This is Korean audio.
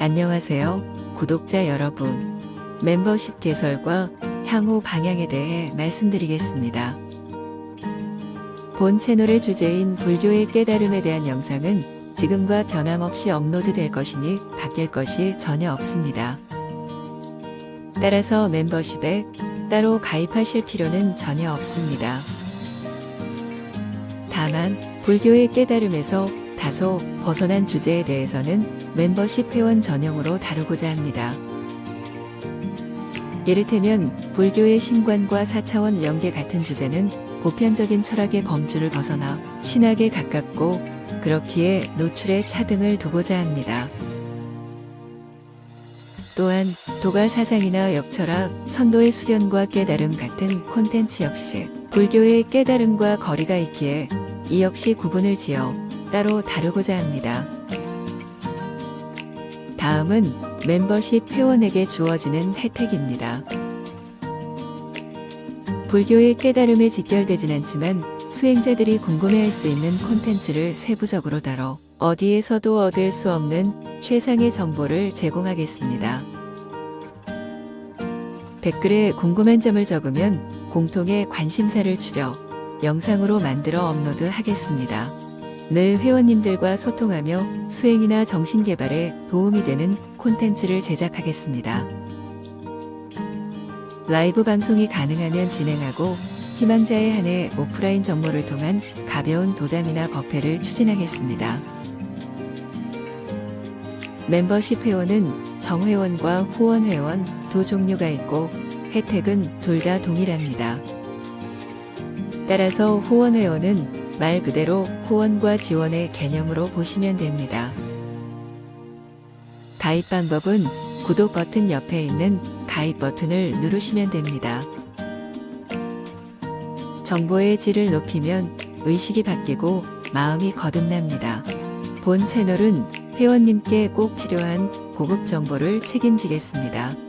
안녕하세요, 구독자 여러분. 멤버십 개설과 향후 방향에 대해 말씀드리겠습니다. 본 채널의 주제인 불교의 깨달음에 대한 영상은 지금과 변함없이 업로드 될 것이니 바뀔 것이 전혀 없습니다. 따라서 멤버십에 따로 가입하실 필요는 전혀 없습니다. 다만 불교의 깨달음에서 다소 벗어난 주제에 대해서는 멤버십 회원 전용으로 다루고자 합니다. 이를테면 불교의 신관과 4차원 영계 같은 주제는 보편적인 철학의 범주를 벗어나 신학에 가깝고 그렇기에 노출에 차등을 두고자 합니다. 또한 도가 사상이나 역철학, 선도의 수련과 깨달음 같은 콘텐츠 역시 불교의 깨달음과 거리가 있기에 이 역시 구분을 지어 따로 다루고자 합니다. 다음은 멤버십 회원에게 주어지는 혜택입니다. 불교의 깨달음에 직결되진 않지만 수행자들이 궁금해할 수 있는 콘텐츠를 세부적으로 다뤄 어디에서도 얻을 수 없는 최상의 정보를 제공하겠습니다. 댓글에 궁금한 점을 적으면 공통의 관심사를 추려 영상으로 만들어 업로드 하겠습니다. 늘 회원님들과 소통하며 수행이나 정신개발에 도움이 되는 콘텐츠를 제작하겠습니다. 라이브 방송이 가능하면 진행하고 희망자에 한해 오프라인 정모를 통한 가벼운 도담이나 법회를 추진하겠습니다. 멤버십 회원은 정회원과 후원회원 두 종류가 있고 혜택은 둘 다 동일합니다. 따라서 후원회원은 말 그대로 후원과 지원의 개념으로 보시면 됩니다. 가입 방법은 구독 버튼 옆에 있는 가입 버튼을 누르시면 됩니다. 정보의 질을 높이면 의식이 바뀌고 마음이 거듭납니다. 본 채널은 회원님께 꼭 필요한 고급 정보를 책임지겠습니다.